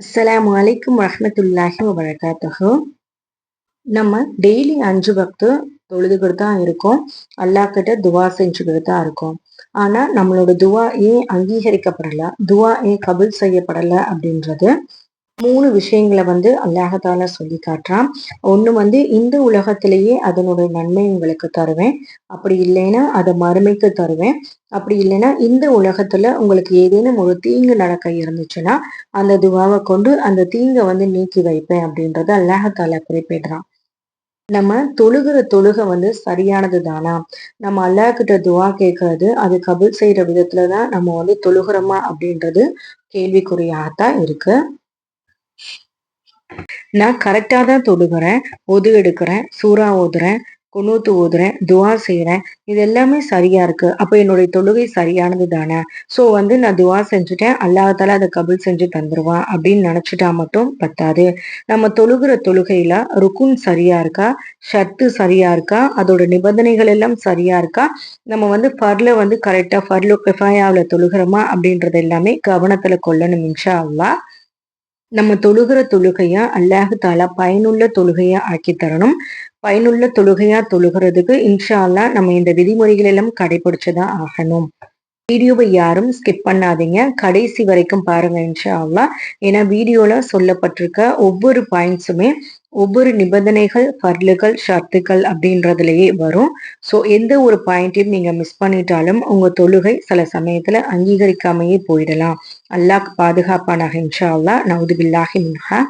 அஸ்லாம் வலைக்கம் வரமத்துல்லாஹி வபரகாத்துஹு. நம்ம டெய்லி அஞ்சு பக்து தொழுதுகிட்டு தான் இருக்கோம். அல்லாஹ் கிட்ட துவா செஞ்சுக்கிட்டு தான் இருக்கோம். ஆனா நம்மளோட துவா ஏன் அங்கீகரிக்கப்படல துவா ஏன் கபுல் செய்யப்படல அப்படின்றது மூணு விஷயங்களை வந்து அல்லாஹால சொல்லி காட்டுறான். ஒண்ணு வந்து இந்த உலகத்திலேயே அதனுடைய நன்மை உங்களுக்கு தருவேன். அப்படி இல்லைன்னா அதை மறுமைக்கு தருவேன். அப்படி இல்லைன்னா இந்த உலகத்துல உங்களுக்கு ஏதேனும் ஒரு தீங்கு நடக்க இருந்துச்சுன்னா அந்த துவாவை கொண்டு அந்த தீங்கை வந்து நீக்கி வைப்பேன் அப்படின்றத அல்லாஹால குறிப்பிடுறான். நம்ம தொழுகிற தொழுகை வந்து சரியானது தானா? நம்ம அல்லாஹ் கிட்ட துவா கேட்கறது அது கபில் செய்யற விதத்துலதான் நம்ம வந்து தொழுகிறோமா அப்படின்றது கேள்விக்குறியாகத்தான் இருக்கு. நான் கரெக்டா தான் தொடுகிறேன் ஒது எடுக்கிறேன் சூறா ஓதுறேன் குனூத்து ஓதுறேன் துவா செய்யறேன் இது எல்லாமே சரியா இருக்கு. அப்ப என்னுடைய தொழுகை சரியானது தானே? சோ வந்து நான் துவா செஞ்சுட்டேன் அல்லாஹால அதை கபில் செஞ்சு தந்துருவான் அப்படின்னு நினைச்சிட்டா மட்டும் பத்தாது. நம்ம தொழுகிற தொழுகையில ருக்குன் சரியா இருக்கா? ஷர்த்து சரியா இருக்கா? அதோட நிபந்தனைகள் எல்லாம் சரியா இருக்கா? நம்ம வந்து ஃபர்ல வந்து கரெக்டா ஃபர்லு கிஃபாயாவில தொழுகிறோமா அப்படின்றது எல்லாமே கவனத்துல கொள்ளணும் இன்ஷா அல்லா நம்ம தொழுகிற தொழுகையா அல்லாஹு தாலா பயனுள்ள தொழுகையா ஆக்கி தரணும். பயனுள்ள தொழுகையா தொழுகிறதுக்கு இன்ஷா அல்லா நம்ம இந்த விதிமுறைகள் எல்லாம் கடைபிடிச்சுதான் ஆகணும். வீடியோவை யாரும் ஸ்கிப் பண்ணாதீங்க. கடைசி வரைக்கும் பாருங்க இன்ஷா அல்லா ஏன்னா வீடியோல சொல்லப்பட்டிருக்க ஒவ்வொரு பாயிண்ட்ஸுமே ஒவ்வொரு நிபந்தனைகள் பர்லுகள் ஷர்த்துக்கள் அப்படின்றதுலயே வரும். ஸோ எந்த ஒரு பாயிண்ட்டையும் நீங்க மிஸ் பண்ணிட்டாலும் உங்க தொழுகை சில சமயத்துல அங்கீகரிக்காமையே போயிடலாம். அல்லாஹ் பாதுகாப்பானாக இன்ஷா அல்லா நவுதுபில்லாஹி மின்ஹா.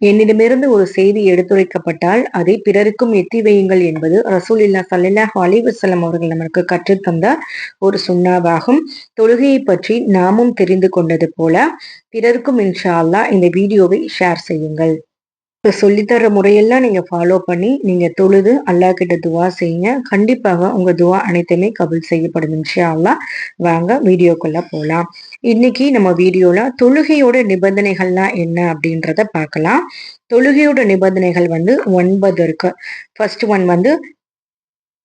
என்னிடமிருந்து ஒரு செய்தி எடுத்துரைக்கப்பட்டால் அதை பிறருக்கும் எத்தி வையுங்கள் என்பது ரசூலில்லா சல்லாஹ் அலிவசலம் அவர்கள் நமக்கு கற்றுத்தந்த ஒரு சுண்ணாவாகும் தொழுகையை பற்றி நாமும் தெரிந்து கொண்டது போல பிறருக்கும் இன்ஷா அல்லா இந்த வீடியோவை ஷேர் செய்யுங்கள். இப்போ சொல்லித்தர முறையெல்லாம் நீங்கள் ஃபாலோ பண்ணி நீங்கள் தொழுது அல்லா கிட்ட துவா செய்யுங்க. கண்டிப்பாக உங்கள் துவா அனைத்துமே கபுல் செய்யப்படும் இன்ஷா அல்லா வாங்க வீடியோக்குள்ளே போகலாம் இன்னைக்கு நம்ம வீடியோல தொழுகையோட நிபந்தனைகள்லாம் என்ன அப்படின்றத பார்க்கலாம். தொழுகையோட நிபந்தனைகள் வந்து ஒன்பது இருக்கு. ஃபர்ஸ்ட் ஒன் வந்து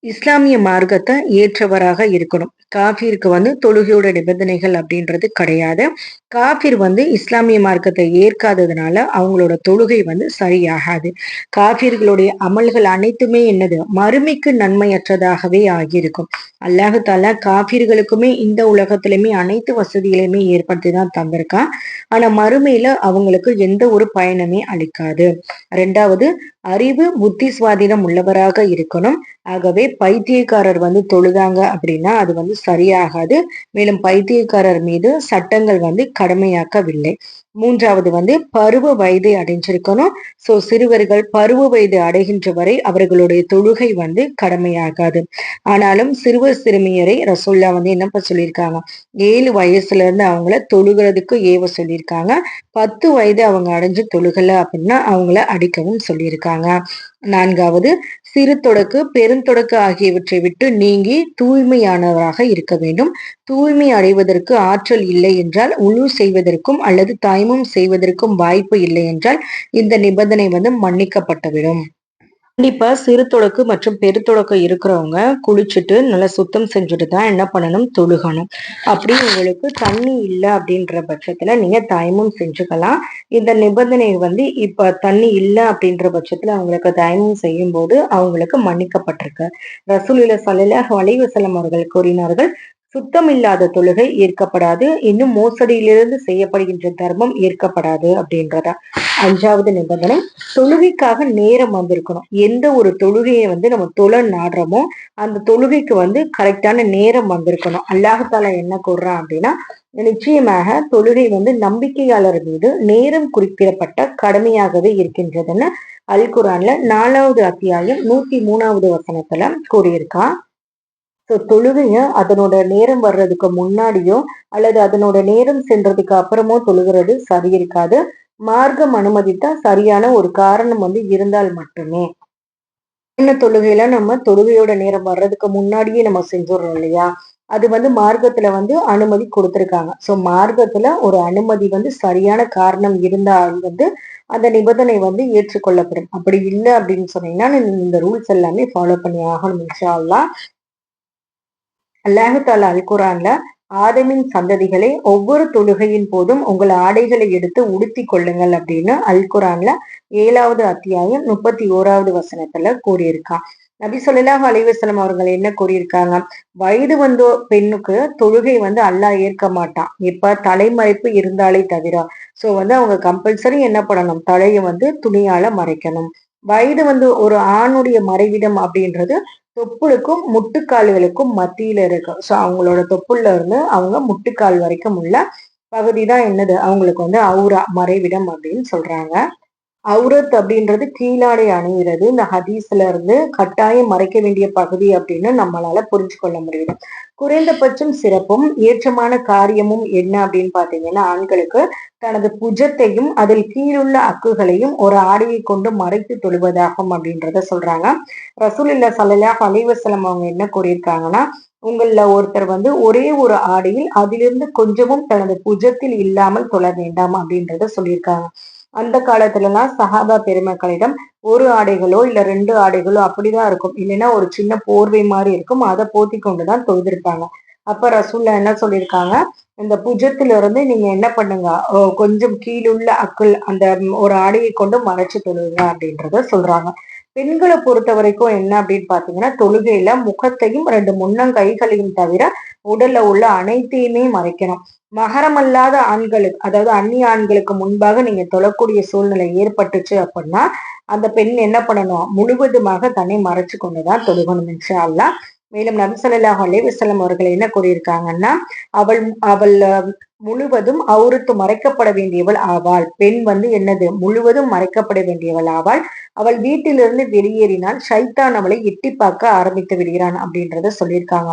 இஸ்லாமிய மார்க்கத்தை ஏற்றவராக இருக்கணும். காஃபிற்கு வந்து தொழுகையோட நிபந்தனைகள் அப்படின்றது கிடையாது. காஃபிர் வந்து இஸ்லாமிய மார்க்கத்தை ஏற்காததுனால அவங்களோட தொழுகை வந்து சரியாகாது. காஃபிர்களுடைய அமல்கள் அனைத்துமே என்னது? மறுமைக்கு நன்மையற்றதாகவே ஆகியிருக்கும். அல்லாஹு தாலா காஃபிர்களுக்குமே இந்த உலகத்திலுமே அனைத்து வசதிகளையுமே ஏற்படுத்தி தான் தந்திருக்கான். ஆனா மறுமையில அவங்களுக்கு எந்த ஒரு பயனுமே அளிக்காது. ரெண்டாவது அறிவு புத்தி சுவாதீனம் உள்ளவராக இருக்கணும். ஆகவே பைத்தியக்காரர் வந்து தொழுதாங்க அப்படின்னா அது வந்து சரியாகாது. மேலும் பைத்தியக்காரர் மீது சட்டங்கள் வந்து கடமையாக்கவில்லை. மூன்றாவது வந்து பருவ வயதை அடைஞ்சிருக்கணும். சோ சிறுவர்கள் பருவ வயது அடைகின்ற வரை அவர்களுடைய தொழுகை வந்து கடமையாகாது. ஆனாலும் சிறுவர் சிறுமியரை ரசோல்லா வந்து என்னப்ப சொல்லியிருக்காங்க? ஏழு வயசுல இருந்து அவங்கள தொழுகிறதுக்கு ஏவ சொல்லியிருக்காங்க. பத்து வயது அவங்க அடைஞ்சு தொழுகல அப்படின்னா அவங்கள அடிக்கவும் சொல்லியிருக்காங்க. நான்காவது சிறு தொடக்கு பெருந்தொடக்கு ஆகியவற்றை விட்டு நீங்கி தூய்மையானவராக இருக்க வேண்டும். தூய்மை அடைவதற்கு ஆற்றல் இல்லை என்றால் உழு செய்வதற்கும் அல்லது தாய்மம் செய்வதற்கும் வாய்ப்பு இல்லை என்றால் இந்த நிபந்தனை வந்து மன்னிக்கப்பட்டுவிடும். கண்டிப்பா சிறு தொடக்கு மற்றும் பெருத்தொடக்கு இருக்கிறவங்க குளிச்சுட்டு நல்லா சுத்தம் செஞ்சுட்டு தான் என்ன பண்ணணும்? தொழுகணும். அப்படி உங்களுக்கு தண்ணி இல்லை அப்படின்ற பட்சத்துல நீங்க தயமும் செஞ்சுக்கலாம். இந்த நிபந்தனை வந்து இப்ப தண்ணி இல்லை அப்படின்ற பட்சத்துல அவங்களுக்கு தயமும் செய்யும் போது அவங்களுக்கு மன்னிக்கப்பட்டிருக்கு. ரசூலில சலில வலைவசலம் அவர்கள் கூறினார்கள் சுத்தம் இல்லாத தொழுகை ஏற்கப்படாது. இன்னும் மோசடியிலிருந்து செய்யப்படுகின்ற தர்மம் ஏற்கப்படாது அப்படின்றதா? அஞ்சாவது நிபந்தனை தொழுகைக்காக நேரம் வந்திருக்கணும். எந்த ஒரு தொழுகையை வந்து நம்ம தொழ நாடுறோமோ அந்த தொழுகைக்கு வந்து கரெக்டான நேரம் வந்திருக்கணும். அல்லாஹால என்ன கூடுறான் அப்படின்னா நிச்சயமாக தொழுகை வந்து நம்பிக்கையாளர் மீது நேரம் குறிப்பிடப்பட்ட கடமையாகவே இருக்கின்றதுன்னு அல் குரான்ல நாலாவது அத்தியாயம் நூத்தி மூணாவது வசனத்துல கூறியிருக்கான் ஸோ தொழுகையை அதனோட நேரம் வர்றதுக்கு முன்னாடியோ அல்லது அதனோட நேரம் சென்றதுக்கு அப்புறமோ தொழுகிறது சரி இருக்காது. மார்க்கம் அனுமதித்தா சரியான ஒரு காரணம் வந்து இருந்தால் மட்டுமே. என்ன தொழுகையில நம்ம தொழுகையோட நேரம் வர்றதுக்கு முன்னாடியே நம்ம செஞ்சிடறோம் இல்லையா? அது வந்து மார்க்கத்துல வந்து அனுமதி கொடுத்துருக்காங்க. ஸோ மார்க்கத்துல ஒரு அனுமதி வந்து சரியான காரணம் இருந்தால் வந்து அந்த நிபந்தனை வந்து ஏற்றுக்கொள்ளப்படும். அப்படி இல்லை அப்படின்னு சொன்னீங்கன்னா இந்த ரூல்ஸ் எல்லாமே ஃபாலோ பண்ணி ஆகணும் இன்ஷா அல்லா அல்லாஹு தாலா அல் குரான்ல ஆதமின் சந்ததிகளை ஒவ்வொரு தொழுகையின் போதும் உங்கள் ஆடைகளை எடுத்து உடுத்தி கொள்ளுங்கள் அப்படின்னு அல் குரான்ல ஏழாவது அத்தியாயம் முப்பத்தி ஓராவது வசனத்துல கூறியிருக்கான் நபி சொல்லாஹ் அலைவசலம் அவர்கள் என்ன கூறியிருக்காங்க? வயது வந்த பெண்ணுக்கு தொழுகை வந்து அல்லாஹ் ஏற்க மாட்டான். இப்ப தலைமறைப்பு இருந்தாலே தவிர சோ வந்து அவங்க கம்பல்சரி என்ன பண்ணணும்? தலையை வந்து துணியால மறைக்கணும். வயது வந்து ஒரு ஆணுடைய மறைவிடம் அப்படின்றது தொப்புளுக்கும் முட்டுக்கால்களுக்கும் மத்தியில இருக்கும் ஸோ அவங்களோட தொப்புள்ள இருந்து அவங்க முட்டுக்கால் வரைக்கும் உள்ள பகுதி தான் என்னது? அவங்களுக்கு வந்து அவுரா மறைவிடம் அப்படின்னு சொல்றாங்க. அவுரத் அப்படின்றது கீழாடை அணிகிறது இந்த ஹதீஸ்ல இருந்து கட்டாயம் மறைக்க வேண்டிய பகுதி அப்படின்னு நம்மளால புரிஞ்சு கொள்ள முடியுது. குறைந்தபட்சம் சிறப்பும் ஏற்றமான காரியமும் என்ன அப்படின்னு பாத்தீங்கன்னா ஆண்களுக்கு தனது புஜத்தையும் அதில் கீழுள்ள அக்குகளையும் ஒரு ஆடையை கொண்டு மறைத்து தொழுவதாகும் அப்படின்றத சொல்றாங்க. ரசூல் இல்ல சல்லா அலிவசலம் அவங்க என்ன கூறியிருக்காங்கன்னா உங்கள ஒருத்தர் வந்து ஒரே ஒரு ஆடையில் அதிலிருந்து கொஞ்சமும் தனது புஜத்தில் இல்லாமல் தொழ வேண்டாம் அப்படின்றத சொல்லியிருக்காங்க. அந்த காலத்துல எல்லாம் சஹாபா பெருமக்களிடம் ஒரு ஆடைகளோ இல்ல ரெண்டு ஆடைகளோ அப்படிதான் இருக்கும். இல்லைன்னா ஒரு சின்ன போர்வை மாதிரி இருக்கும். அதை போத்தி கொண்டுதான் தொழுதிருப்பாங்க. அப்ப ரசூல்லா என்ன சொல்லியிருக்காங்க இந்த புஜத்துல இருந்து நீங்க என்ன பண்ணுங்க? கொஞ்சம் கீழுள்ள அக்கள் அந்த ஒரு ஆடையை கொண்டு மறைச்சு தொழுங்க அப்படின்றத சொல்றாங்க. பெண்களை பொறுத்த வரைக்கும் என்ன அப்படின்னு பாத்தீங்கன்னா தொழுகையில முகத்தையும் ரெண்டு முன்னங்கைகளையும் தவிர உடல்ல உள்ள அனைத்தையுமே மறைக்கணும். மகரமல்லாத ஆண்களுக்கு அதாவது அந்நிய ஆண்களுக்கு முன்பாக நீங்க தொழக்கூடிய சூழ்நிலை ஏற்பட்டுச்சு அப்படின்னா அந்த பெண் என்ன பண்ணணும்? முழுவதுமாக தன்னை மறைச்சு கொண்டுதான் தொழுகணும் இன்ஷா மேலும் நபிசல்லாஹ் அலைவசல்லம் அவர்கள் என்ன கூறியிருக்காங்கன்னா அவள் அவள் முழுவதும் அவுரத்து மறைக்கப்பட வேண்டியவள் ஆவாள். பெண் வந்து என்னது? முழுவதும் மறைக்கப்பட வேண்டியவள் ஆவாள். அவள் வீட்டிலிருந்து வெளியேறினால் சைத்தான் அவளை எட்டி பார்க்க ஆரம்பித்து விடுகிறான் அப்படின்றத சொல்லியிருக்காங்க.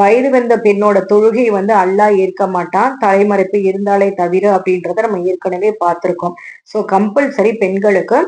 வயது வந்த பெண்ணோட தொழுகை வந்து அல்லா ஏற்க மாட்டான். தலைமறைப்பு இருந்தாலே தவிர அப்படின்றத நம்ம ஏற்கனவே பார்த்திருக்கோம். சோ கம்பல்சரி பெண்களுக்கு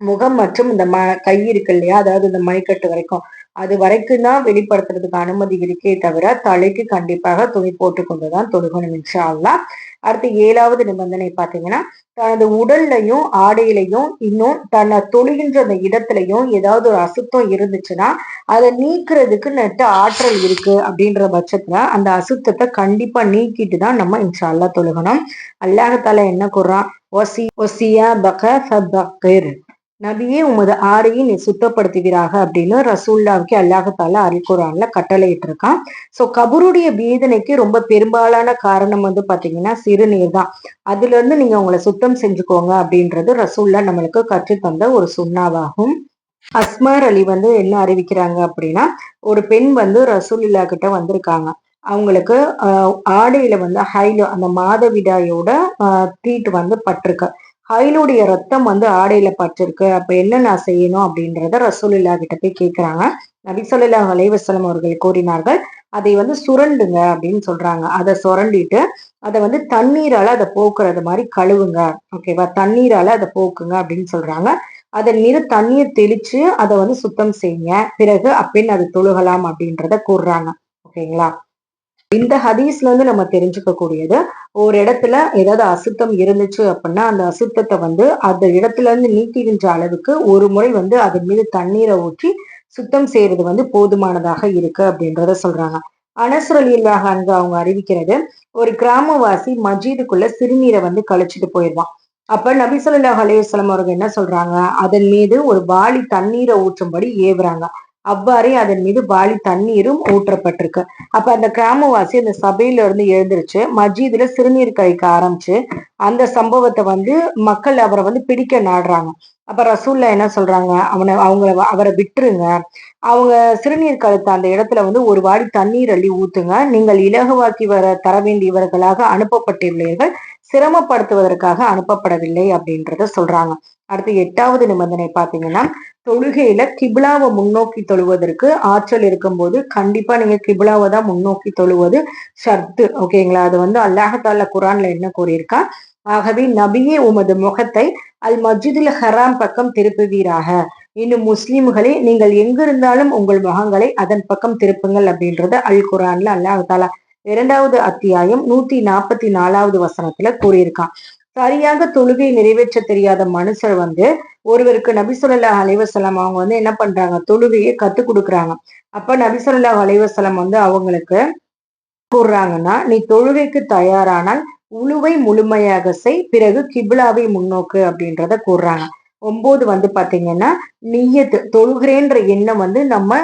முகம் மற்றும் இந்த ம கை இருக்கு இல்லையா? அதாவது இந்த மணிக்கட்டு வரைக்கும். அது வரைக்கும் தான் வெளிப்படுத்துறதுக்கு அனுமதி இருக்கே தவிர தலைக்கு கண்டிப்பாக துணி போட்டு கொண்டுதான் தொழுகணும் இன்ஷால்லா அடுத்து ஏழாவது நிபந்தனை பாத்தீங்கன்னா தனது உடல்லையும் ஆடையிலையும் இன்னும் தன்னை தொழுகின்ற அந்த இடத்துலையும் ஏதாவது ஒரு அசுத்தம் இருந்துச்சுன்னா அதை நீக்கிறதுக்கு நெட்ட ஆற்றல் இருக்கு அப்படின்ற பட்சத்துல அந்த அசுத்தத்தை கண்டிப்பா நீக்கிட்டு தான் நம்ம இன்ஷால்லா தொழுகணும். அல்லாஹத்தால என்ன கூறான் ஒசி ஒசியா பக நபியே உமது ஆடையை நீ சுத்தப்படுத்துகிறாக அப்படின்னு ரசூல்லாவுக்கு அல்லாஹால அல்குரான்ல கட்டளையிட்டு இருக்கான் சோ கபருடைய வேதனைக்கு ரொம்ப பெரும்பாலான காரணம் வந்து பாத்தீங்கன்னா சிறுநீர் தான். அதுல இருந்து நீங்க உங்களை சுத்தம் செஞ்சுக்கோங்க அப்படின்றது ரசூல்லா நம்மளுக்கு கற்று தந்த ஒரு சுண்ணாவாகும். அஸ்மார் அலி வந்து என்ன அறிவிக்கிறாங்க அப்படின்னா ஒரு பெண் வந்து ரசூல்லா கிட்ட வந்திருக்காங்க. அவங்களுக்கு ஆடையில வந்து ஹைலோ அந்த மாதவிடாயோட தீட்டு வந்து பட்டிருக்கு. ஹைலுடைய ரத்தம் வந்து ஆடையில பட்டிருக்கு. அப்ப என்ன நான் செய்யணும் அப்படின்றத ரசூலில்லா கிட்ட போய் கேட்கிறாங்க நபிசல்லா அலைவசலம் அவர்கள் கூறினார்கள் அதை வந்து சுரண்டுங்க அப்படின்னு சொல்றாங்க. அதை சுரண்டிட்டு அதை வந்து தண்ணீரால அதை போக்குறது மாதிரி கழுவுங்க. ஓகேவா தண்ணீரால அதை போக்குங்க அப்படின்னு சொல்றாங்க. அதன் மீது தண்ணீர் தெளிச்சு அதை வந்து சுத்தம் செய்யுங்க. பிறகு அப்பின் அது தொழுகலாம் அப்படின்றத கூறுறாங்க. ஓகேங்களா இந்த ஹதீஸ்ல இருந்து நம்ம தெரிஞ்சுக்க கூடியது ஒரு இடத்துல ஏதாவது அசுத்தம் இருந்துச்சு அப்படின்னா அந்த அசுத்தத்தை வந்து அந்த இடத்துல இருந்து நீக்கின்ற அளவுக்கு ஒரு முறை வந்து அதன் மீது தண்ணீரை ஊற்றி சுத்தம் செய்யறது வந்து போதுமானதாக இருக்கு அப்படின்றத சொல்றாங்க. அனசுரலியல்லாக அங்கு அவங்க அறிவிக்கிறது ஒரு கிராமவாசி மஜீதுக்குள்ள சிறுநீரை வந்து கழிச்சிட்டு போயிடுவான். அப்ப நபிசல்லாஹ் அலையுஸ்லாம் அவர்கள் என்ன சொல்றாங்க? அதன் மீது ஒரு வாளி தண்ணீரை ஊற்றும்படி ஏவுறாங்க. அவ்வாறே அதன் மீது பாலி தண்ணீரும் ஊற்றப்பட்டிருக்கு. அப்ப அந்த கிராமவாசி அந்த சபையில இருந்து எழுந்திருச்சு மஜீதுல சிறுநீர் கழிக்க ஆரம்பிச்சு அந்த சம்பவத்தை வந்து மக்கள் அவரை வந்து பிடிக்க நாடுறாங்க. அப்ப ரசூல்ல என்ன சொல்றாங்க? அவனை அவங்கள அவரை விட்டுருங்க. அவங்க சிறுநீர் கழுத்த அந்த இடத்துல வந்து ஒரு வாடி தண்ணீர் அள்ளி ஊத்துங்க. நீங்கள் இலகுவாக்கி வர தர வேண்டியவர்களாக அனுப்பப்பட்டுள்ளீர்கள் சிரமப்படுத்துவதற்காக அனுப்பப்படவில்லை அப்படின்றத சொல்றாங்க. அடுத்து எட்டாவது நிபந்தனை பாத்தீங்கன்னா தொழுகையில கிபிலாவை முன்னோக்கி தொழுவதற்கு ஆற்றல் இருக்கும்போது கண்டிப்பா நீங்க கிபிலாவை தான் முன்னோக்கி தொழுவது ஷர்த்து. ஓகேங்களா அது வந்து அல்லாஹால குரான்ல என்ன கூறியிருக்கா? ஆகவே நபியே உமது முகத்தை அல் மஜிதுல ஹராம் பக்கம் திருப்புவீராக. இன்னும் முஸ்லிம்களே நீங்கள் எங்கிருந்தாலும் உங்கள் முகங்களை அதன் பக்கம் திருப்புங்கள் அப்படின்றத அல் குரான்ல அல்லாஹாலா இரண்டாவது அத்தியாயம் நூத்தி நாற்பத்தி நாலாவது வசனத்துல கூறியிருக்கான். சரியாக தொழுகை நிறைவேற்ற தெரியாத மனுஷர் வந்து ஒருவருக்கு நபிசுல்லா அலைவசலம் அவங்க வந்து என்ன பண்றாங்க? தொழுகையை கத்து கொடுக்குறாங்க. அப்ப நபிசுல்லா அலைவசலம் வந்து அவங்களுக்கு கூறுறாங்கன்னா நீ தொழுகைக்கு தயாரானால் உழுவை முழுமையாக செய் பிறகு கிபிலாவை முன்னோக்கு அப்படின்றத கூறுறாங்க. ஒன்பது வந்து பாத்தீங்கன்னா நீயத்து தொழுகிறேன்ற எண்ணம் வந்து நம்ம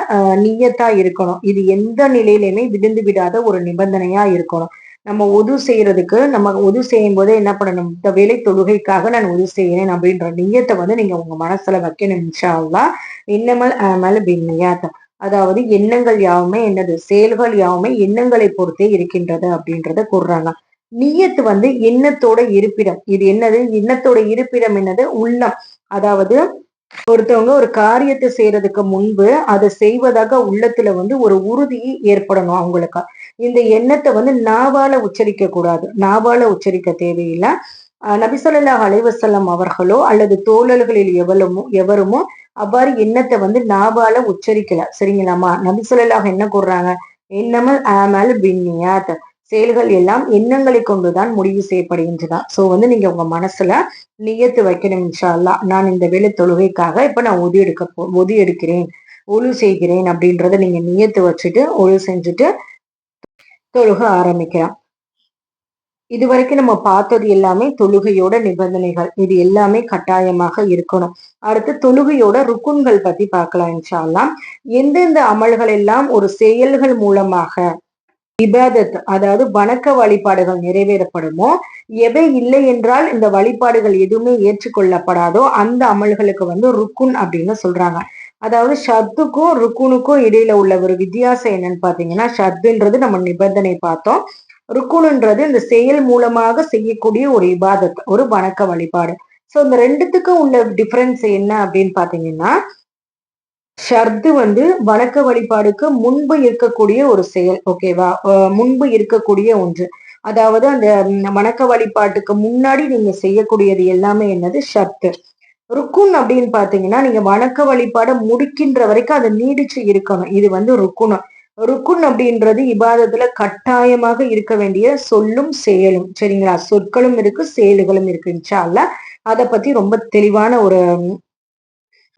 நீயத்தா இருக்கணும். இது எந்த நிலையிலுமே விழுந்து விடாத ஒரு நிபந்தனையா இருக்கணும். நம்ம உது செய்யறதுக்கு நம்ம உது செய்யும் போதே என்ன பண்ணணும்? இந்த வேலை தொழுகைக்காக நான் உது செய்யறேன் அப்படின்ற நீயத்தை வந்து நீங்க உங்க மனசுல வைக்கணும் இன்ஷால்லா இன்னமல் அமல் பின்னியாத்தம் அதாவது எண்ணங்கள் யாவுமே என்னது? செயல்கள் யாவுமே எண்ணங்களை பொறுத்தே இருக்கின்றது அப்படின்றத கூறுறாங்க. நீயத்து வந்து எண்ணத்தோட இருப்பிடம். இது என்னது? எண்ணத்தோட இருப்பிடம் என்னது? உள்ளம். அதாவது ஒருத்தவங்க ஒரு காரியத்தை செய்யறதுக்கு முன்பு அதை செய்வதாக உள்ளத்துல வந்து ஒரு உறுதி ஏற்படணும் அவங்களுக்கு. இந்த எண்ணத்தை வந்து நாவால உச்சரிக்க கூடாது. நாவால உச்சரிக்க தேவையில்லை. நபிசல்லா அலைவசல்லம் அவர்களோ அல்லது தோழர்களில் எவ்வளமோ எவருமோ அவ்வாறு எண்ணத்தை வந்து நாவால உச்சரிக்கல. சரிங்களாமா நபிசல்லாக என்ன கூறுறாங்க? என்னமல் ஆமல் பின்னியாத். செயல்கள் எல்லாம் எண்ணங்களை கொண்டுதான் முடிவு செய்யப்படுகின்றதா? சோ வந்து நீங்க உங்க மனசுல நியத்து வைக்கணும் இன்ஷால்லா நான் இந்த வேலை தொழுகைக்காக இப்ப நான் ஒதி எடுக்க போ ஒதி எடுக்கிறேன் ஒழு செய்கிறேன் அப்படின்றத நீங்க நியத்து வச்சுட்டு ஒழு செஞ்சுட்டு தொழுக ஆரம்பிக்கலாம். இது வரைக்கும் நம்ம பார்த்தது எல்லாமே தொழுகையோட நிபந்தனைகள். இது எல்லாமே கட்டாயமாக இருக்கணும். அடுத்து தொழுகையோட ருக்குன்கள் பத்தி பார்க்கலாம் இன்ஷால்லாம் எந்தெந்த அமல்கள் எல்லாம் ஒரு செயல்கள் மூலமாக இபாதத் அதாவது வணக்க வழிபாடுகள் நிறைவேறப்படுமோ? எவை இல்லை என்றால் இந்த வழிபாடுகள் எதுவுமே ஏற்றுக்கொள்ளப்படாதோ அந்த அமல்களுக்கு வந்து ருக்குன் அப்படின்னு சொல்றாங்க. அதாவது ஷத்துக்கும் ருக்குனுக்கும் இடையில உள்ள ஒரு வித்தியாசம் என்னன்னு பாத்தீங்கன்னா ஷத்துன்றது நம்ம நிபந்தனை பார்த்தோம். ருக்குனுன்றது இந்த செயல் மூலமாக செய்யக்கூடிய ஒரு இபாதத் ஒரு வணக்க வழிபாடு. சோ இந்த ரெண்டுத்துக்கும் உள்ள டிஃபரன்ஸ் என்ன அப்படின்னு பாத்தீங்கன்னா ஷர்து வந்து வணக்க வழிபாடுக்கு முன்பு இருக்கக்கூடிய ஒரு செயல் ஓகேவா முன்பு இருக்கக்கூடிய ஒன்று. அதாவது அந்த வணக்க வழிபாட்டுக்கு முன்னாடி நீங்க செய்யக்கூடியது எல்லாமே என்னது? ஷர்த்து ருக்குன் அப்படின்னு பாத்தீங்கன்னா நீங்க வணக்க வழிபாடை முடிக்கின்ற வரைக்கும் அதை நீடிச்சு இருக்கணும். இது வந்து ருக்குணம் ருக்குன் அப்படின்றது இபாதத்துல கட்டாயமாக இருக்க வேண்டிய சொல்லும் செயலும். சரிங்களா? சொற்களும் இருக்கு செயல்களும் இருக்கு இன்ஷால்ல அதை பத்தி ரொம்ப தெளிவான ஒரு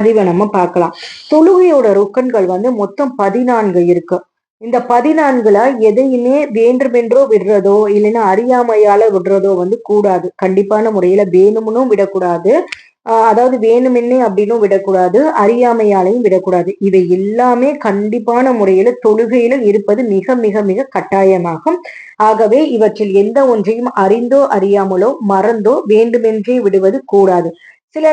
பதிவை நம்ம பார்க்கலாம். தொழுகையோட ருக்கன்கள் வந்து மொத்தம் பதினான்கு இருக்கு. இந்த பதினான்குல எதையுமே வேண்டுமென்றோ விடுறதோ இல்லைன்னா அறியாமையால விடுறதோ வந்து கூடாது. கண்டிப்பான முறையில வேணும்னும் விடக்கூடாது. அதாவது வேணுமென்னே அப்படின்னும் விடக்கூடாது. அறியாமையாலையும் விடக்கூடாது. இவை எல்லாமே கண்டிப்பான முறையில தொழுகையில இருப்பது மிக மிக மிக கட்டாயமாகும். ஆகவே இவற்றில் எந்த ஒன்றையும் அறிந்தோ அறியாமலோ மறந்தோ வேண்டுமென்றே விடுவது கூடாது. சில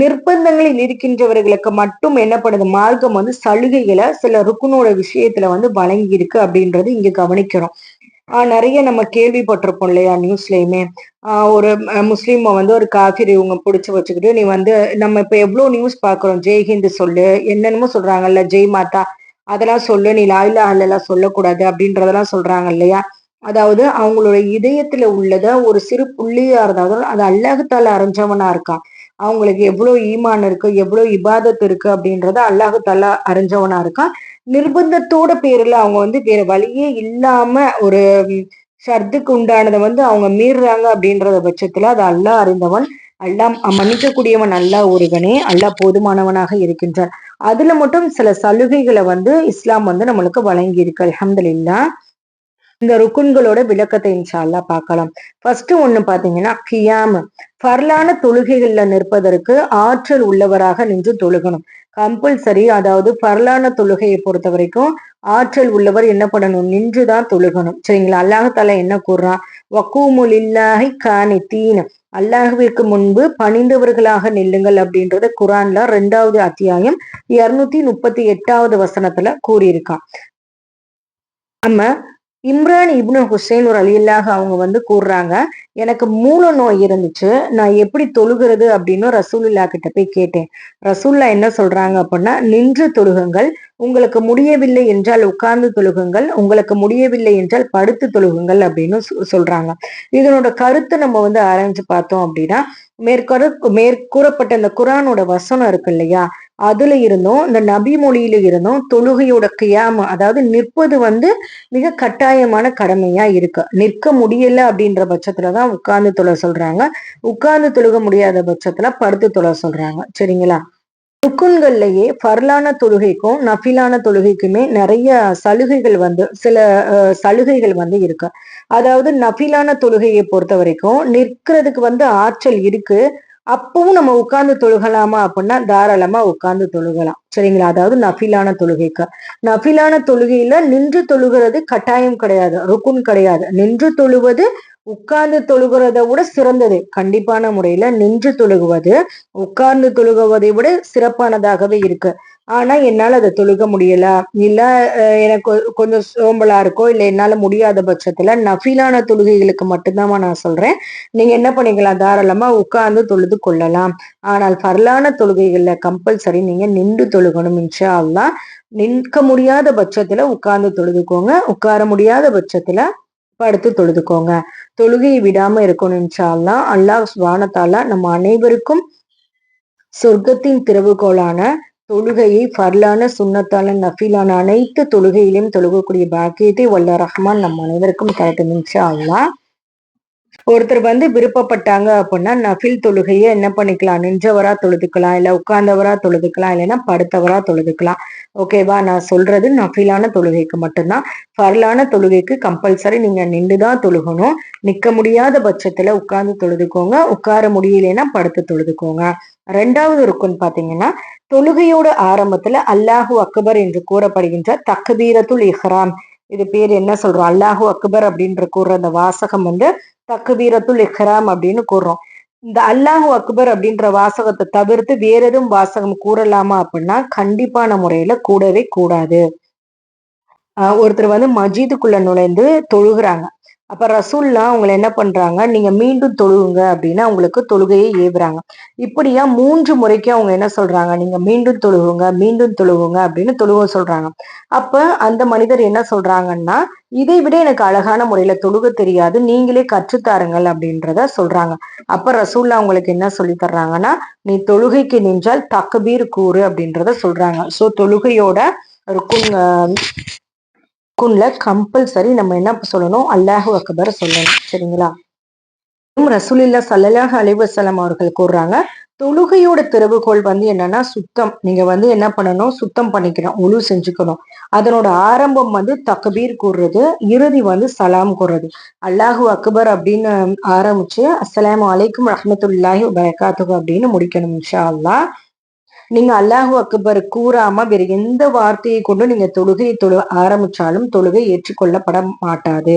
நிர்பந்தங்களில் இருக்கின்றவர்களுக்கு மட்டும் என்னப்படுது? மார்க்கம் வந்து சலுகைகளை சில ருக்குனோட விஷயத்துல வந்து வழங்கி இருக்கு அப்படின்றது இங்க கவனிக்கிறோம். ஆஹ் நிறைய நம்ம கேள்விப்பட்டிருப்போம் இல்லையா நியூஸ்லயுமே? ஆஹ் ஒரு முஸ்லீம் வந்து ஒரு காஃபிரி இவங்க பிடிச்சி வச்சுக்கிட்டு நீ வந்து நம்ம இப்ப எவ்வளவு நியூஸ் பாக்குறோம்? ஜெய் ஹிந்து சொல்லு. என்னென்னமோ சொல்றாங்கல்ல ஜெய் மாதா. அதெல்லாம் சொல்லு. நீ லாயிலா அல்லலாம் சொல்லக்கூடாது அப்படின்றதெல்லாம் சொல்றாங்க இல்லையா? அதாவது அவங்களோட இதயத்துல உள்ளத ஒரு சிறு புள்ளியா இருந்தாலும் அது அல்லாஹத்தால அறிஞ்சவனா இருக்கான். அவங்களுக்கு எவ்வளவு ஈமான் இருக்கு எவ்வளவு இபாதத் இருக்கு அப்படின்றத அல்லாஹு தல்லா அறிஞ்சவனா இருக்கான். நிர்பந்தத்தோட பேர்ல அவங்க வந்து வேற வழியே இல்லாம ஒரு ஷர்துக்கு உண்டானதை வந்து அவங்க மீறுறாங்க அப்படின்றத பட்சத்துல அது அல்லாஹ் அறிந்தவன் அல்லாம் மன்னிக்கக்கூடியவன் அல்லா ஒருவனே அல்லாஹ் போதுமானவனாக இருக்கின்றான். அதுல மட்டும் சில சலுகைகளை வந்து இஸ்லாம் வந்து நம்மளுக்கு வழங்கி இருக்கு அலமதுல்லா இந்த ருக்குன்களோட விளக்கத்தை இன்ஷால்லா பார்க்கலாம். ஃபர்ஸ்ட் ஒண்ணு பாத்தீங்கன்னா கியாம். ஃபர்லான தொழுகைகள்ல நிற்பதற்கு ஆற்றல் உள்ளவராக நின்று தொழுகணும். கம்பல்சரி அதாவது பரலான தொழுகையை பொறுத்த வரைக்கும் ஆற்றல் உள்ளவர் என்ன பண்ணணும்? நின்றுதான் தொழுகணும். சரிங்களா? அல்லாஹால என்ன கூறுறான்? வக்கூமுலில்லாஹி காணி தீன் அல்லாஹுவிற்கு முன்பு பணிந்தவர்களாக நில்லுங்கள் அப்படின்றத குரான்ல ரெண்டாவது அத்தியாயம் இருநூத்தி முப்பத்தி எட்டாவது வசனத்துல கூறியிருக்கான். நம்ம இம்ரான் இப்னு ஹுசைன் ஒரு அலியல்லாக அவங்க வந்து கூறுறாங்க எனக்கு மூல நோய் இருந்துச்சு நான் எப்படி தொழுகிறது அப்படின்னு ரசூலுல்லா கிட்ட போய் கேட்டேன். ரசூல்லா என்ன சொல்றாங்க அப்படின்னா நின்று தொழுகுங்கள் உங்களுக்கு முடியவில்லை என்றால் உட்கார்ந்து தொழுகுங்கள் உங்களுக்கு முடியவில்லை என்றால் படுத்து தொழுகுங்கள் அப்படின்னு சொல்றாங்க. இதனோட கருத்தை நம்ம வந்து ஆராய்ஞ்சு பார்த்தோம் அப்படின்னா மேற்கொரு மேற்கூறப்பட்ட இந்த குரானோட வசனம் இருக்கு இல்லையா அதுல இருந்தும் இந்த நபி மொழியில இருந்தும் தொழுகையோட கியாம அதாவது நிற்பது வந்து மிக கட்டாயமான கடமையா இருக்கு. நிற்க முடியல அப்படின்ற பட்சத்துலதான் உட்கார்ந்து தொழ சொல்றாங்க. உட்கார்ந்து தொழுக முடியாத பட்சத்துல படுத்து தொழ சொல்றாங்க. சரிங்களா? ருக்குன்கள்லயே ஃபர்லான தொழுகைக்கும் நஃபிலான தொழுகைக்குமே நிறைய சலுகைகள் வந்து சில சலுகைகள் வந்து இருக்கு. அதாவது நஃபிலான தொழுகையை பொறுத்த வரைக்கும் நிற்கிறதுக்கு வந்து ஆற்றல் இருக்கு. அப்பவும் நம்ம உட்கார்ந்து தொழுகலாமா அப்படின்னா தாராளமா உட்கார்ந்து தொழுகலாம். சரிங்களா? அதாவது நஃபிலான தொழுகைக்கு. நஃபிலான தொழுகையில நின்று தொழுகிறது கட்டாயம் கிடையாது ருக்குன் கிடையாது. நின்று தொழுவது உட்கார்ந்து தொழுகிறத விட சிறந்தது. கண்டிப்பான முறையில நின்று தொழுகுவது உட்கார்ந்து தொழுகுவதை விட சிறப்பானதாகவே இருக்கு. ஆனா என்னால அதை தொழுக முடியல. இல்ல எனக்கு கொஞ்சம் சோம்பலா இருக்கோ இல்ல என்னால முடியாத பட்சத்துல நஃபீலான தொழுகைகளுக்கு மட்டும்தான் நான் சொல்றேன். நீங்க என்ன பண்ணிக்கலாம் தாராளமா உட்கார்ந்து தொழுது கொள்ளலாம். ஆனால் பரலான தொழுகைகள்ல கம்பல்சரி நீங்க நின்று தொழுகணும் இன்ஷா அல்லா நிற்க முடியாத பட்சத்துல உட்கார்ந்து தொழுதுக்கோங்க. உட்கார முடியாத பட்சத்துல படுத்து தொழுதுக்கோங்க. தொழுகையை விடாம இருக்கணும் இன்ஷால்லா அல்லாஹ் சுவானத்தால நம்ம அனைவருக்கும் சொர்க்கத்தின் திறவுகோளான தொழுகையை ஃபர்லான சுண்ணத்தான நஃபிலான அனைத்து தொழுகையிலும் தொழுகக்கூடிய பாக்கியத்தை வல்ல ரஹ்மான் நம் அனைவருக்கும் தரட்டும் இன்ஷா அல்லா ஒருத்தர் வந்து விருப்பப்பட்டாங்க அப்படின்னா நஃபில் தொழுகையை என்ன பண்ணிக்கலாம்? நின்றவரா தொழுதுக்கலாம் இல்ல உட்கார்ந்தவரா தொழுதுக்கலாம் இல்லைன்னா படுத்தவரா தொழுதுக்கலாம். ஓகேவா நான் சொல்றது நஃபிலான தொழுகைக்கு மட்டும்தான். ஃபர்லான தொழுகைக்கு கம்பல்சரி நீங்க நின்றுதான் தொழுகணும். நிக்க முடியாத பட்சத்துல உட்கார்ந்து தொழுதுக்கோங்க. உட்கார முடியலைன்னா படுத்து தொழுதுக்கோங்க. ரெண்டாவது இருக்குன்னு பாத்தீங்கன்னா தொழுகையோட ஆரம்பத்துல அல்லாஹூ அக்பர் என்று கூறப்படுகின்ற தக்பீரத்துல் இஹ்ராம். இது பேர் என்ன சொல்றோம்? அல்லாஹூ அக்பர் அப்படின்ற கூறுற அந்த வாசகம் வந்து தக்பீரத்துல் இஹ்ராம் அப்படின்னு கூறுறோம். இந்த அல்லாஹு அக்பர் அப்படின்ற வாசகத்தை தவிர்த்து வேற எதுவும் வாசகம் கூறலாமா அப்படின்னா கண்டிப்பான முறையில கூடவே கூடாது. ஒருத்தர் வந்து மஜீதுக்குள்ள நுழைந்து தொழுகிறாங்க. அப்ப ரசூல்லா அவங்களை என்ன பண்றாங்க? நீங்க மீண்டும் தொழுகுங்க அப்படின்னு அவங்களுக்கு தொழுகையை ஏவுறாங்க. இப்படியா மூன்று முறைக்கு அவங்க என்ன சொல்றாங்க? நீங்க மீண்டும் தொழுகுங்க மீண்டும் தொழுகுங்க அப்படின்னு தொழுக சொல்றாங்க. அப்ப அந்த மனிதர் என்ன சொல்றாங்கன்னா இதை விட எனக்கு அழகான முறையில தொழுக தெரியாது நீங்களே கற்றுத்தாருங்கள் அப்படின்றத சொல்றாங்க. அப்ப ரசூல்லா அவங்களுக்கு என்ன சொல்லி தர்றாங்கன்னா நீ தொழுகைக்கு நின்றால் தக்கபீர் கூறு அப்படின்றத சொல்றாங்க. சோ தொழுகையோட இருக்கும் ருக்குன்ல கம்பல்சரி நம்ம என்ன சொல்லணும்? அல்லாஹு அக்பர் சொல்லணும். சரிங்களா? ரசூலில்லா சல்லாஹ் அலிவசலம் அவர்கள் கூறுறாங்க தொழுகையோட திறவுகோள் வந்து என்னன்னா சுத்தம். நீங்க வந்து என்ன பண்ணணும்? சுத்தம் பண்ணிக்கணும். ஒழு செஞ்சுக்கணும். அதனோட ஆரம்பம் வந்து தக்பீர் கூறுறது இறுதி வந்து சலாம் கூறுறது. அல்லாஹூ அக்பர் அப்படின்னு ஆரம்பிச்சு அஸ்லாம் அலைக்கும் ரஹமத்துல்லாஹி பயக்காத்துக்கு அப்படின்னு முடிக்கணும் இன்ஷா அல்லா நீங்க அல்லாஹு அக்பர் கூறாம வேற எந்த வார்த்தையை கொண்டு நீங்க தொழுகையை தொழு ஆரம்பிச்சாலும் தொழுகை ஏற்றுக்கொள்ளப்பட மாட்டாது.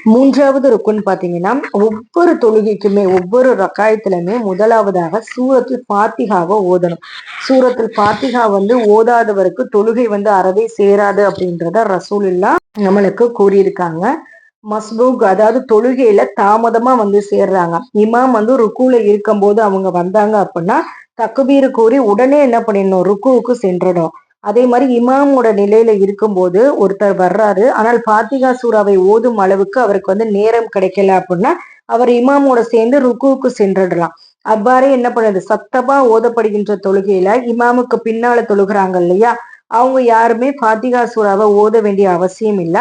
மூன்றாவது ருக்குன்னு பாத்தீங்கன்னா ஒவ்வொரு தொழுகைக்குமே ஒவ்வொரு ரக்காயத்திலுமே முதலாவதாக சூரத்தில் பாத்திகாவை ஓதணும். சூரத்தில் பாத்திகா வந்து ஓதாதவருக்கு தொழுகை வந்து அறவே சேராது அப்படின்றத ரசூல் நம்மளுக்கு கூறியிருக்காங்க. மஸ்பூக் அதாவது தொழுகையில தாமதமா வந்து சேர்றாங்க. இமாம் வந்து ருக்குல இருக்கும்போது அவங்க வந்தாங்க அப்படின்னா தக்குபீர் கூறி உடனே என்ன பண்ணிடணும்? ருக்குவுக்கு சென்றடும் அதே மாதிரி இமாமோட நிலையில இருக்கும்போது ஒருத்தர் வர்றாரு. ஆனால் பாத்திகா சூறாவை ஓதும் அளவுக்கு அவருக்கு வந்து நேரம் கிடைக்கல அப்படின்னா அவர் இமாமோட சேர்ந்து ருக்குவுக்கு சென்றுடலாம். அவ்வாறே என்ன பண்ணுது? சத்தமா ஓதப்படுகின்ற தொழுகையில இமாமுக்கு பின்னால தொழுகிறாங்க இல்லையா? அவங்க யாருமே பாத்திகா சூறாவை ஓத வேண்டிய அவசியம் இல்ல.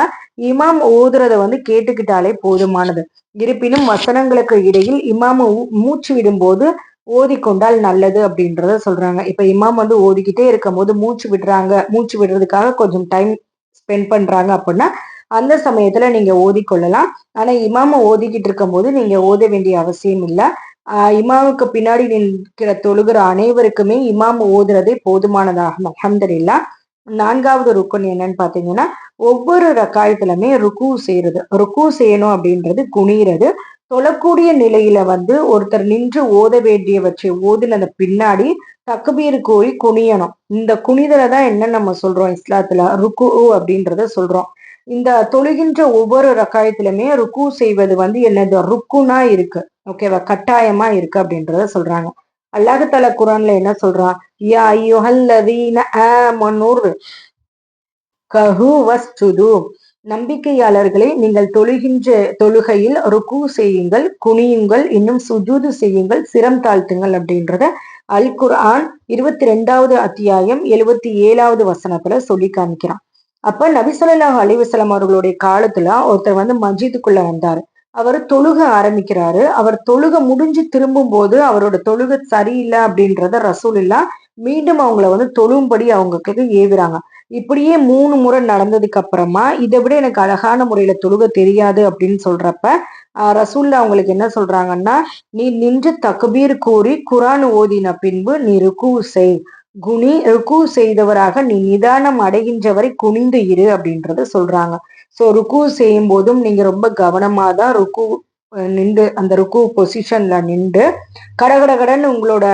இமாம் ஓதுறத வந்து கேட்டுக்கிட்டாலே போதுமானது. இருப்பினும் வசனங்களுக்கு இடையில் இமாம மூச்சு விடும்போது ஓதிக்கொண்டால் நல்லது அப்படின்றத சொல்றாங்க. இப்ப இமாம் வந்து ஓதிக்கிட்டே இருக்கும் போது மூச்சு விடுறாங்க. மூச்சு விடுறதுக்காக கொஞ்சம் டைம் ஸ்பெண்ட் பண்றாங்க அப்படின்னா அந்த சமயத்துல நீங்க ஓதிக்கொள்ளலாம். ஆனா இமாம ஓதிக்கிட்டு இருக்கும் போது நீங்க ஓத வேண்டிய அவசியம் இல்லை. ஆஹ் இமாமுக்கு பின்னாடி நிற்கிற தொழுகிற அனைவருக்குமே இமாம் ஓதுறதே போதுமானதாகும். அலமதுல்லா நான்காவது ருக்குன் என்னன்னு பாத்தீங்கன்னா ஒவ்வொரு ரக்காயத்துலமே ருக்கு செய்யறது ருக்கு செய்யணும் அப்படின்றது குனிகிறது தொழக்கூடிய நிலையில வந்து ஒருத்தர் நின்று ஓத வேண்டியவற்றை ஓதினத பின்னாடி தக்குபீர் கோரி குனியணும். இந்த குனிதலை தான் என்ன நம்ம சொல்றோம் இஸ்லாத்துல? ருக்கு அப்படின்றத சொல்றோம். இந்த தொழுகின்ற ஒவ்வொரு ரக்காயத்திலுமே ருக்கு செய்வது வந்து என்னது? ருக்குனா இருக்கு. ஓகேவா கட்டாயமா இருக்கு அப்படின்றத சொல்றாங்க. அல்லாஹால குரான்ல என்ன சொல்றான் யா கஹு வஸ்துது. நம்பிக்கையாளர்களை நீங்கள் தொழுகின்ற தொழுகையில் ருக்கு செய்யுங்கள் குனியுங்கள் இன்னும் சுஜூது செய்யுங்கள் சிரம் தாழ்த்துங்கள் அப்படின்றத அல் குர்ஆன் இருபத்தி ரெண்டாவது அத்தியாயம் எழுபத்தி ஏழாவது வசனத்துல சொல்லி காமிக்கிறான். அப்ப நபிசல்லாஹ் அலிவசலம் அவர்களுடைய காலத்துல ஒருத்தர் வந்து மஜீதுக்குள்ள வந்தாரு. அவர் தொழுக ஆரம்பிக்கிறாரு. அவர் தொழுக முடிஞ்சு திரும்பும் போது அவரோட தொழுக சரியில்லை அப்படின்றத ரசூல் இல்லா மீண்டும் அவங்கள வந்து தொழும்படி அவங்களுக்கு ஏவுறாங்க. இப்படியே மூணு முறை நடந்ததுக்கு அப்புறமா இதை விட எனக்கு அழகான முறையில தொழுக தெரியாது அப்படின்னு சொல்றப்ப ரசூல்ல அவங்களுக்கு என்ன சொல்றாங்கன்னா நீ நின்று தகுபீர் கூறி குரான் ஓதின பின்பு நீ ருக்கு செய். குனி ருக்கு செய்தவராக நீ நிதானம் அடைகின்றவரை குனிந்து இரு அப்படின்றத சொல்றாங்க. ஸோ ருக்கு செய்யும் போதும் நீங்க ரொம்ப கவனமா தான் ருக்கு நின்று அந்த ருக்கு பொசிஷன்ல நின்று கடகடகடன்னு உங்களோட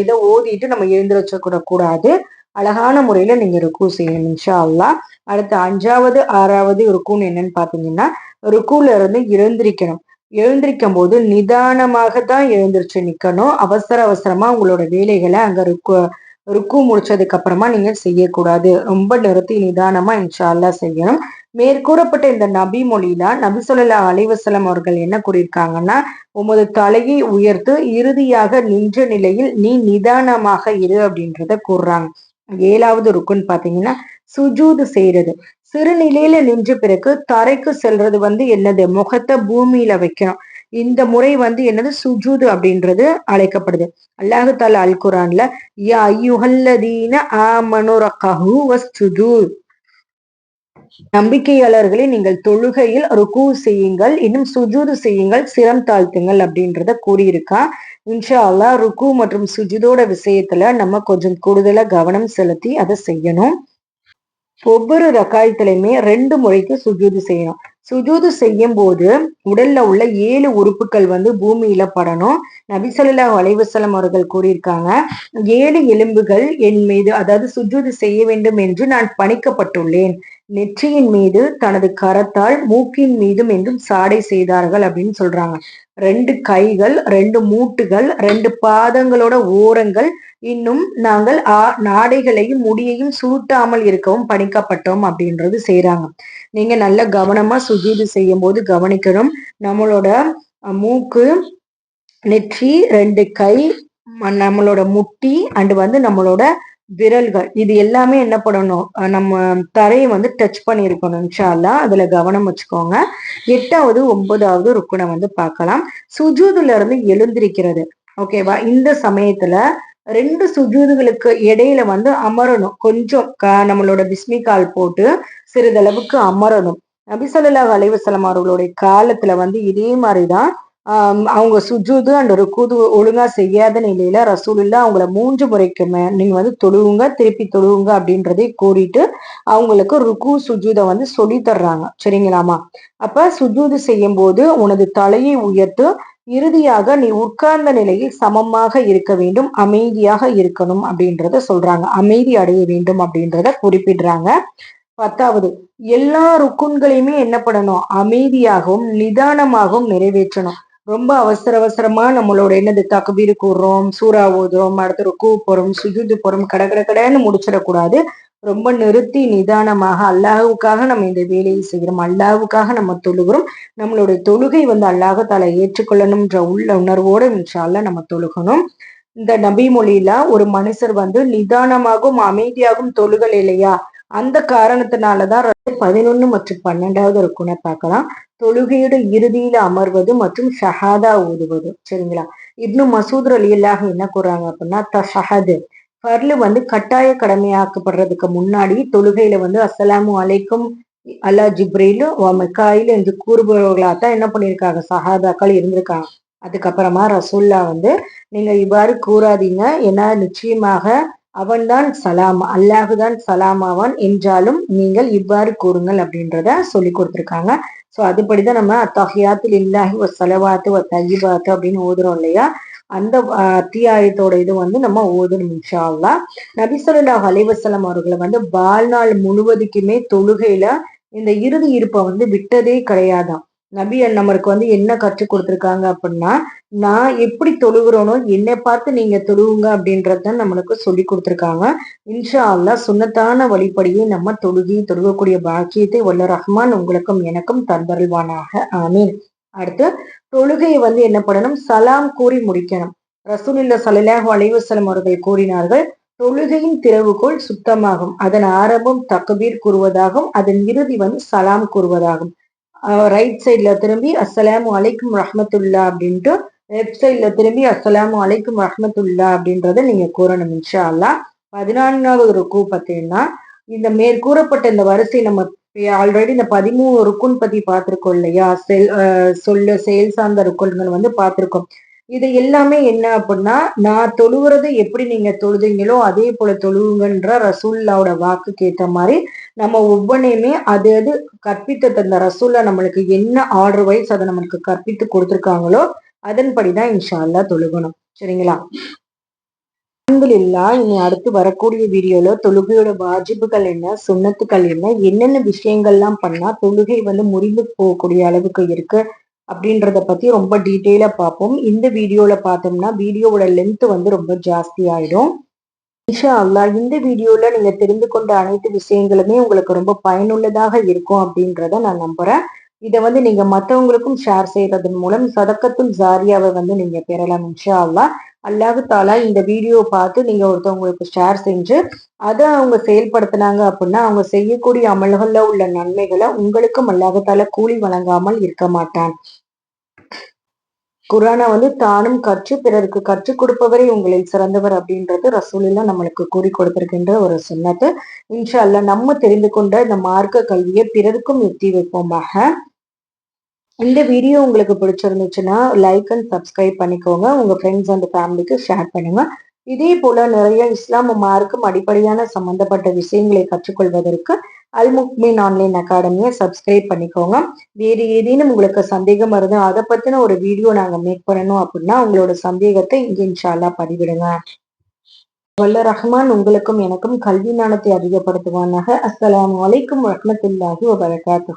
இதை ஓதிட்டு நம்ம எழுந்து வச்சுக்கூட கூடாது அழகான முறையில நீங்க ருக்கு செய்யணும் இன்ஷா அல்லா அடுத்து அஞ்சாவது ஆறாவது ருக்குன்னு என்னன்னு பாத்தீங்கன்னா ருக்குல இருந்து எழுந்திருக்கணும். எழுந்திருக்கும் போது நிதானமாக தான் எழுந்திரிச்சு நிக்கணும். அவசர அவசரமா உங்களோட வேலைகளை அங்க ருக்கு ருக்கு முடிச்சதுக்கு அப்புறமா நீங்க செய்யக்கூடாது. ரொம்ப நிறுத்தி நிதானமா இன்ஷா அல்லா செய்யணும். மேற்கூறப்பட்ட இந்த நபி மொழியில நபி சொல்லா அலைவசலம் அவர்கள் என்ன கூறியிருக்காங்கன்னா உமது தலையை உயர்த்து இறுதியாக நின்ற நிலையில் நீ நிதானமாக இரு அப்படின்றத கூறுறாங்க. ஏழாவது ருக்குன்னு பாத்தீங்கன்னா சுஜூது செய்யறது சிறுநிலையில நின்ற பிறகு தரைக்கு செல்றது வந்து என்னது? முகத்தை பூமியில வைக்கணும். இந்த முறை வந்து என்னது? சுஜூது அப்படின்றது அழைக்கப்படுது. அல்லாஹு தாலா அல் குரான்ல யா ஐயுஹல்லதீன ஆமனுரகஹு வஸ்ஜுதூத் நம்பிக்கையாளர்களை நீங்கள் தொழுகையில் ருக்கு செய்யுங்கள் இன்னும் சுஜூது செய்யுங்கள் சிரம் தாழ்த்துங்கள் அப்படின்றத கூறியிருக்கா. இன்ஷா அல்லா ருக்கு மற்றும் சுஜிதோட விஷயத்துல நம்ம கொஞ்சம் கூடுதலா கவனம் செலுத்தி அதை செய்யணும். ஒவ்வொரு ரக்காயத்திலையுமே ரெண்டு முறைக்கு சுஜூது செய்யணும். சுஜூது செய்யும் போது உடல்ல உள்ள ஏழு உறுப்புகள் வந்து பூமியில படணும். நபிசல்லா வலைவசலம் அவர்கள் கூறியிருக்காங்க ஏழு எலும்புகள் என் மீது அதாவது சுஜூது செய்ய வேண்டும் என்று நான் பணிக்கப்பட்டுள்ளேன். நெற்றியின் மீது தனது கரத்தால் மூக்கின் மீதும் என்றும் சாடை செய்தார்கள் அப்படின்னு சொல்றாங்க. ரெண்டு கைகள் ரெண்டு மூட்டுகள் ரெண்டு பாதங்களோட ஓரங்கள் இன்னும் நாங்கள் நாடைகளையும் முடியையும் சூட்டாமல் இருக்கவும் பணிக்கப்பட்டோம் அப்படின்றது செய்யறாங்க நீங்க நல்ல கவனமா சுஜீது செய்யும் போது கவனிக்கணும். நம்மளோட மூக்கு நெற்றி ரெண்டு கை நம்மளோட முட்டி அண்டு வந்து நம்மளோட விரல்கள் இது எல்லாமே என்ன பண்ணணும்? நம்ம தரையை வந்து டச் பண்ணியிருக்கணும் இன்ஷால்லா அதுல கவனம் வச்சுக்கோங்க. எட்டாவது ஒன்பதாவது ருக்குனை வந்து பார்க்கலாம். சுஜூதுல இருந்து எழுந்திருக்கிறது. ஓகேவா? இந்த சமயத்துல ரெண்டு சுஜூதுகளுக்கு இடையில வந்து அமரணும். கொஞ்சம் நம்மளோட பிஸ்மி கால் போட்டு சிறிதளவுக்கு அமரணும். நபிசல்லா அலைவசலம் அவர்களுடைய காலத்துல வந்து இதே மாதிரிதான் அவங்க சுஜூது அண்ட் ருக்குது ஒழுங்கா செய்யாத நிலையில ரசூலுல்லா அவங்கள மூன்று முறைக்கு நீங்க வந்து தொழுவுங்க திருப்பி தொழுவுங்க அப்படின்றதை கூறிட்டு அவங்களுக்கு ருக்கு சுஜூத வந்து சொல்லி தர்றாங்க. சரிங்களாமா? அப்ப சுஜூது செய்யும் போது உனது தலையை உயர்த்து இறுதியாக நீ உட்கார்ந்த நிலையில் சமமாக இருக்க வேண்டும் அமைதியாக இருக்கணும் அப்படின்றத சொல்றாங்க. அமைதி அடைய வேண்டும் அப்படின்றத குறிப்பிடுறாங்க. பத்தாவது எல்லா ருக்குன்களையுமே என்ன பண்ணணும்? அமைதியாகவும் நிதானமாகவும் நிறைவேற்றணும். ரொம்ப அவசர அவசரமா நம்மளோட என்னது தகவீர் கூடுறோம் சூறா ஓதுறோம் அடுத்து ருக்கு போறோம் சுஜுது போறோம் கட கட கடன்னு முடிச்சிடக்கூடாது. ரொம்ப நிறுத்தி நிதானமாக அல்லாஹுக்காக நம்ம இந்த வேலையை செய்கிறோம். அல்லாஹுக்காக நம்ம தொழுகிறோம். நம்மளுடைய தொழுகை வந்து அல்லாஹத்தால ஏற்றுக்கொள்ளணும்ன்ற உள்ள உணர்வோடு இன்ஷால்ல நம்ம தொழுகணும். இந்த நபி மொழியில ஒரு மனுஷர் வந்து நிதானமாகவும் அமைதியாகவும் தொழுகல் இல்லையா? அந்த காரணத்தினாலதான் பதினொன்னு மற்றும் பன்னெண்டாவது இருக்குன்னு பார்க்கலாம் தொழுகையோட இறுதியில அமர்வது மற்றும் ஷஹாதா ஊதுவது சரிங்களா? இன்னும் மசூத் அலி அல்லாஹ் என்ன கூறாங்க அப்படின்னா த ஷஹது பர்லு வந்து கட்டாய கடமையாக்கப்படுறதுக்கு முன்னாடி தொழுகையில வந்து அஸ்ஸலாமு அலைக்கும் அல்லா ஜிப்ரேலு மெக்காயில் என்று கூறுபவர்களா தான் என்ன பண்ணியிருக்காங்க? சஹாதாக்கள் இருந்திருக்காங்க. அதுக்கப்புறமா ரசூல்லா வந்து நீங்க இவ்வாறு கூறாதீங்க. ஏன்னா நிச்சயமாக அவன்தான் சலாம் அல்லாஹுதான் சலாமாவான் என்றாலும் நீங்கள் இவ்வாறு கூறுங்கள் அப்படின்றத சொல்லி கொடுத்துருக்காங்க. ஸோ அதுபடிதான் நம்ம அத்தஹியாத்தில் இல்லாஹி ஒரு செலவாத்து ஒரு தஜிபாத்து அப்படின்னு ஓதுறோம் இல்லையா? அந்த அத்தியாயத்தோட இது வந்து நம்ம ஓதணும் இன்ஷா அல்லா நபிசல்லாஹ் அலைவசலம் அவர்களை வந்து வாழ்நாள் முழுவதுக்குமே தொழுகையில இந்த இறுதி இருப்பை வந்து விட்டதே கிடையாதான் நபி நம்மளுக்கு வந்து என்ன கற்றுக் கொடுத்துருக்காங்க அப்படின்னா நான் எப்படி தொழுகிறோனோ என்னை பார்த்து நீங்க தொழுவுங்க அப்படின்றத நம்மளுக்கு சொல்லி கொடுத்துருக்காங்க. இன்ஷா அல்லா சுண்ணத்தான வழிபடியை நம்ம தொழுகி தொழுகக்கூடிய பாக்கியத்தை வல்ல ரஹ்மான் உங்களுக்கும் எனக்கும் தந்தருள்வானாக. ஆமீன். அடுத்து தொழுகையை வந்து என்ன பண்ணணும்? சலாம் கூறி முடிக்கணும். ரசூலில்லா சலாஹ் அலைவசலம் அவர்கள் கூறினார்கள் தொழுகையின் திறவுகோள் சுத்தமாகும். அதன் ஆரம்பம் தக்கபீர் கூறுவதாகும் அதன் இறுதி வந்து சலாம் கூறுவதாகும். ரைட் சைடில் திரும்பி அஸ்ஸலாமு அலைக்கும் ரஹமத்துல்லா அப்படின்ட்டு லெஃப்ட் சைடில் திரும்பி அஸ்ஸலாமு அலைக்கும் ரஹமத்துல்லா அப்படின்றத நீங்க கூறணும் இன்ஷா அல்லா பதினான்காவது ருக்கு பார்த்தீங்கன்னா இந்த மேற்கூறப்பட்ட இந்த வரிசை நம்ம ஆல்ரெடி இந்த பதிமூணு ருக்குன் பத்தி பார்த்துருக்கோம் இல்லையா? செல் சொல்ல செயல் சார்ந்த ருக்குன்கள் வந்து பார்த்திருக்கோம். இது எல்லாமே என்ன அப்படின்னா நான் தொழுவுறது எப்படி நீங்க தொழுதுங்களோ அதே போல தொழுவுங்கன்ற ரசூல்லாவோட வாக்குக்கு ஏற்ற மாதிரி நம்ம ஒவ்வொன்றையுமே அது அது கற்பித்து தந்த ரசூல்லா நம்மளுக்கு என்ன ஆர்டர் வைஸ் அதை நம்மளுக்கு கற்பித்து கொடுத்துருக்காங்களோ அதன்படிதான் இன்ஷால்லா தொழுகணும். சரிங்களா? இல்லா இனி அடுத்து வரக்கூடிய வீடியோல தொழுகையோட வாஜிப்புகள் என்ன சுண்ணத்துக்கள் என்ன என்னென்ன விஷயங்கள்லாம் பண்ணா தொழுகை வந்து முறிந்து போகக்கூடிய அளவுக்கு இருக்கு அப்படின்றத பத்தி ரொம்ப டீட்டெயிலா பார்ப்போம். இந்த வீடியோல பார்த்தோம்னா வீடியோவோட லென்த் வந்து ரொம்ப ஜாஸ்தி ஆயிடும். இன்ஷா அல்லா இந்த வீடியோல நீங்க தெரிந்து கொண்ட அனைத்து விஷயங்களுமே உங்களுக்கு ரொம்ப பயனுள்ளதாக இருக்கும் அப்படின்றத நான் நம்புறேன். இதை வந்து நீங்க மற்றவங்களுக்கும் ஷேர் செய்யறதன் மூலம் சதக்கத்தும் ஜாரியாவை வந்து நீங்க பெறலாம் இன்ஷா அல்லா அல்லாஹு தாலா இந்த வீடியோ பார்த்து நீங்க ஒருத்தவங்களுக்கு ஷேர் செஞ்சு அதை அவங்க செயல்படுத்தினாங்க அப்படின்னா அவங்க செய்யக்கூடிய அமல்கள்ல உள்ள நன்மைகளை உங்களுக்கும் அல்லாஹு தாலா கூலி வழங்காமல் இருக்க மாட்டான். குரானை வந்து தானும் கற்று பிறருக்கு கற்றுக் கொடுப்பவரே உங்களில் சிறந்தவர் அப்படின்றது ரசூலில்லா நம்மளுக்கு கூறி கொடுத்திருக்கின்ற ஒரு சொன்னது இன்ஷா அல்ல நம்ம தெரிந்து கொண்ட இந்த மார்க்க கல்வியை பிறருக்கும் எத்தி வைப்போமாக. இந்த வீடியோ உங்களுக்கு பிடிச்சிருந்துச்சுன்னா லைக் அண்ட் சப்ஸ்கிரைப் பண்ணிக்கோங்க. உங்க ஃப்ரெண்ட்ஸ் அண்ட் ஃபேமிலிக்கு ஷேர் பண்ணுங்க. இதே போல நிறைய இஸ்லாம் மார்க்கும் அடிப்படையான சம்பந்தப்பட்ட விஷயங்களை கற்றுக்கொள்வதற்கு அல் முக்மின் ஆன்லைன் அகாடமியை சப்ஸ்கிரைப் பண்ணிக்கோங்க. வேறு ஏதேனும் உங்களுக்கு சந்தேகம் வருது அதை பத்தின ஒரு வீடியோ நாங்க மேக் பண்ணணும் அப்படின்னா உங்களோட சந்தேகத்தை இங்கே இன்ஷால்லா பதிவிடுங்க. வல்ல ரஹ்மான் உங்களுக்கும் எனக்கும் கல்வி ஞானத்தை அதிகப்படுத்துவானாக. அஸ்லாம் வலைக்கும் வரமத்துல்லாஹி வபரகாத்து